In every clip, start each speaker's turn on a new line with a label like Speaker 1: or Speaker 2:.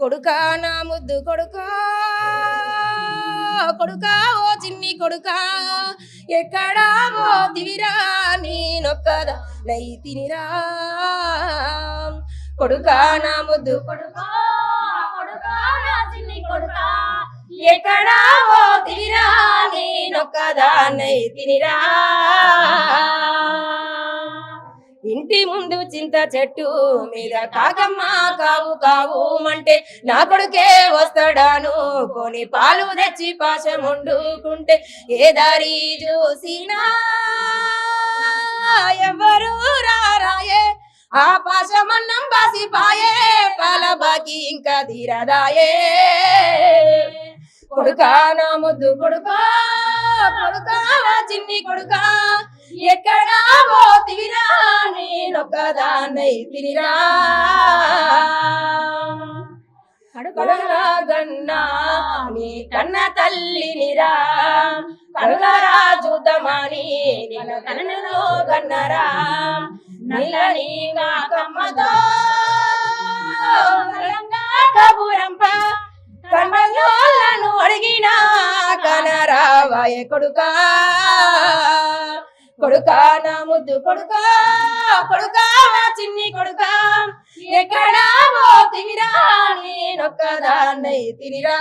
Speaker 1: కొడుకా నా ముద్దు కొడుకా. కొడుకా ఓ చిన్ని కొడుకా. ఎక్కడా పోతివిరా నేనొక్కదా నై తినిరా. కొడుకా నా ముద్దు కొడుకా. కొడుకా నా చిన్ని కొడుకా. ఎక్కడా పోతివిరా నేనొక్కదా నై తినిరా. ఇంటి ముందు చింత చెట్టు మీద కాకమ్మ కావు కావు అంటే నా కొడుకే వస్తాడాను. కొని పాలు తెచ్చి పాశం వండుకుంటే ఏ దారి చూసినా ఎవరు రారాయే. ఆ పాశమన్నం బాసిపాయే పాల బాకి ఇంకా తీరదాయే. కొడుకా నా ముద్దు కొడుకా కొడుకా చిన్ని కొడుకా నేనొక్కదాన్నై తిరిరా గన్నా నీ కన్న తల్లినిరా కళ్ళరా చూద్దామని నిన్ను కన్నలో గన్నరా నల్లని కమ్మతో కబురంప. కన్నలను అడిగినా కనరావాయ కొడుకా. కొడుకా నా ముద్దు కొడుకా. కొడుకా చిన్ని కొడుకా. ఎక్కడా పోతివిరా నేనొక్కదాన్నై తిరిరా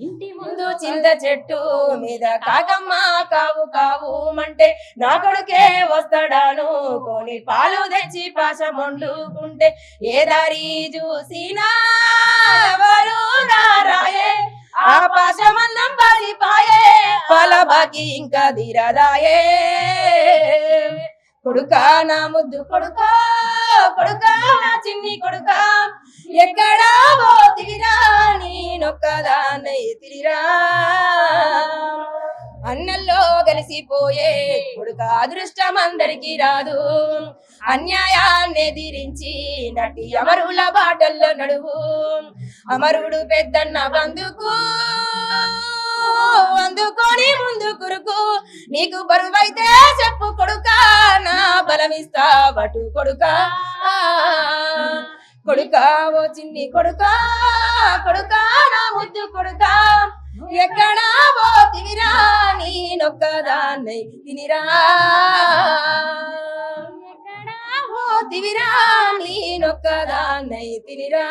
Speaker 1: ఇంటి ముందు చింత చెట్టు మీద కాకమ్మ కావు కావు అంటే నా కొడుకే వస్తాడాను. కొని పాలు తెచ్చి పాశం వండుకుంటే ఏ దారి చూసినా ఎవరు రారాయే? ఆ పాశమన్నం మందం పాల నాకి ఇంకా ధీరదాయే కొడుకా నా ముద్దు కొడుకా కొడుకా నా చిన్ని కొడుకా. ఎక్కడా పోతిరా నేనొక్కదాన్నై తిరిరా. అన్నల్లో కలిసిపోయే కొడుక అదృష్టం అందరికీ రాదు. అన్యాయాన్ని ఎదిరించి నటి అమరుల బాటల్లో నడువు. అమరుడు పెద్దన్న బందుకు అందుకొని ముందు కురుకు నీకు బరువైతే చెప్పు కొడుకా నా బలమిస్తా బటు కొడుకా. కొడుకా ఓ చిన్ని కొడుకా కొడుకా నా ముద్దు కొడుకా. ఎక్కడా పోతివిరా నేనొక్కదాన్నై తినిరా. ఎక్కడా పోతివిరా నేనొక్కదాన్నై తినిరా.